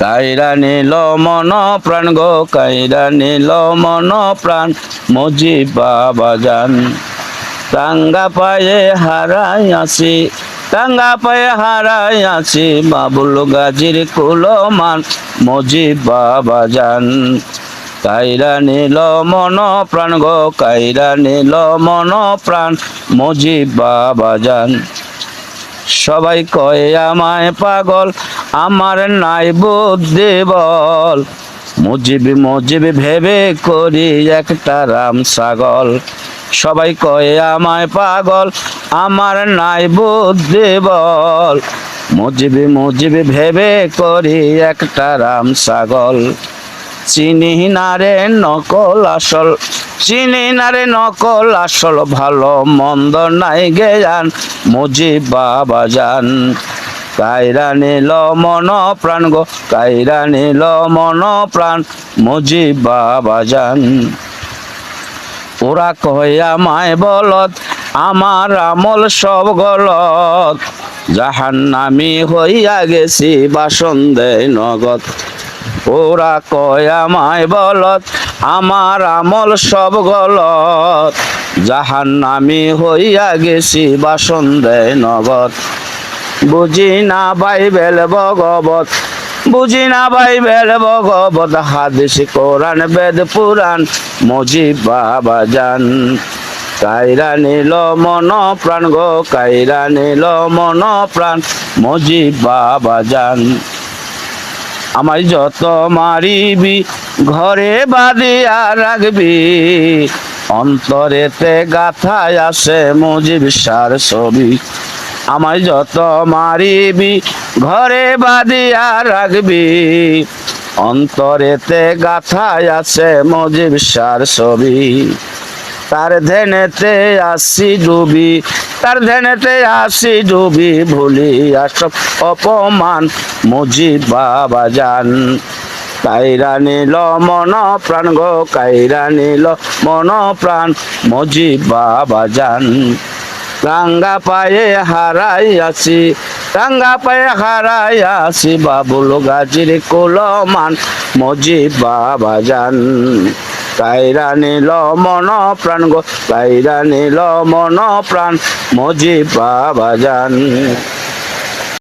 কাইরা নিল মন প্রাণ গো, কাইরা নিল মন প্রাণ। মজিব বাবা যান টাঙ্গা পায়ে হারাই আছি, টাঙ্গা পায়ে হারাই আছি, বাবুল গাজির কুলমান। মজিব বাবা যান কাইরা নিল মন প্রাণ গো, কাইরা নিল মন প্রাণ। মজিব বাবা যান সবাই কয়, আমায় পাগল আমার নাই বুদ্ধি বল। মুজিবি মুজিবি ভেবে করি একটা রাম ছাগল। সবাই কয়, আমায় পাগল, আমার নাই বুদ্ধি বল। মুজিবি মুজিবি ভেবে করি একটা রাম ছাগল। চিনি নারে নকল আসল, চিনি নারে নকল আসল, ভালো মন্দ নাই জ্ঞান। মুজিব বাবা যান কাইরা নিল মন প্রাণ গো, কাইরা নিল মন প্রাণ, মুজিব বাবা যান ওরা কয়, আমায় বলত, আমার আমল সব গলত। জাহান নামি হইয়া গেছি বাসন দেয় নগদ ওরা কয়, আমায় বলত, আমার আমল সব গলত। জাহান নামি হইয়া গেছি বাসন দেয় নগদ বুঝি না বাইবেল ভগবত, বুঝি না বাইবেল ভগবত, হাদিস, কোরআন, বেদ, পুরাণ, মজিব বাবা যান কাইরা নিল মন প্রাণ গো কাইরা নিল মন প্রাণ, মজিব বাবা যান আমায় যত মারিবি, ঘরে বাঁধিয়া রাখবি, অন্তরেতে গাথায় আসে মুজিব সার ছবি। আমায় যত মারিবি, ঘরে বাঁধিয়া রাখবি। অন্তরেতে গাথায় আছে মুজিব সার ছবি। তার ধ্যানেতে আসি ডুবি, তার ধ্যানেতে আসি ডুবি ভুলি আসব অপমান মুজিব বাবা যান কাইরা নিল মন প্রাণ গো, কাইরা নিল মন প্রাণ মুজিব বাবা যান রাঙ্গা পায়ে হারাই আছি, রাঙ্গা পায়ে হারাই আছি, বাবুল গাজির কোলমান মজিব বাবা যান। কাইরা নিল মন প্রাণ গো কাইরা নিল মন প্রাণ মজিব বাবা যান।